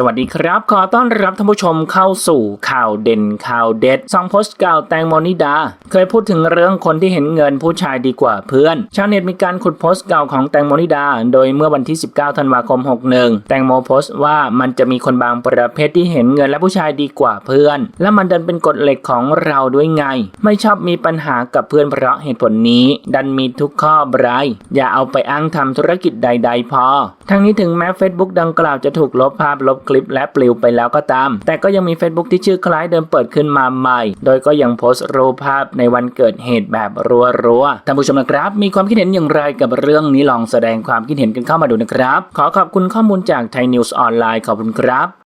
สวัสดีครับ ขอต้อนรับท่านผู้ชมเข้าสู่ข่าวเด่นข่าวเด็ดซองโพสต์เก่าแตงโมนิดา เคยพูดถึงเรื่องคนที่เห็นเงินผู้ชายดีกว่าเพื่อน ชาวเน็ตมีการขุดโพสต์เก่าของแตงโมนิดา โดยเมื่อวันที่ 19 ธันวาคม 61 แตงโมโพสต์ว่ามันจะมีคนบางประเภทที่เห็นเงินและผู้ชายดีกว่าเพื่อน และมันดันเป็นกฎเหล็กของเราด้วยไง ไม่ชอบมีปัญหากับเพื่อนเพราะเหตุผลนี้ ดันมีทุกข้อไบรายอย่าเอาไปอ้างทำธุรกิจใด ๆ พอ ทั้งนี้ถึงแม้ Facebook ดังกล่าวจะถูกลบภาพลบคลิปและปลิวไปแล้วก็ตาม แต่ก็ยังมี Facebook ที่ชื่อคล้ายเดิมเปิดขึ้นมาใหม่ โดยก็ยังโพสต์รูปภาพในวันเกิดเหตุแบบรัวๆท่านผู้ชมนะครับ มีความคิดเห็นอย่างไรกับเรื่องนี้ลองแสดงความคิดเห็นกันเข้ามาดูนะครับ ขอขอบคุณข้อมูลจากไทยนิวส์ออนไลน์ขอบคุณครับ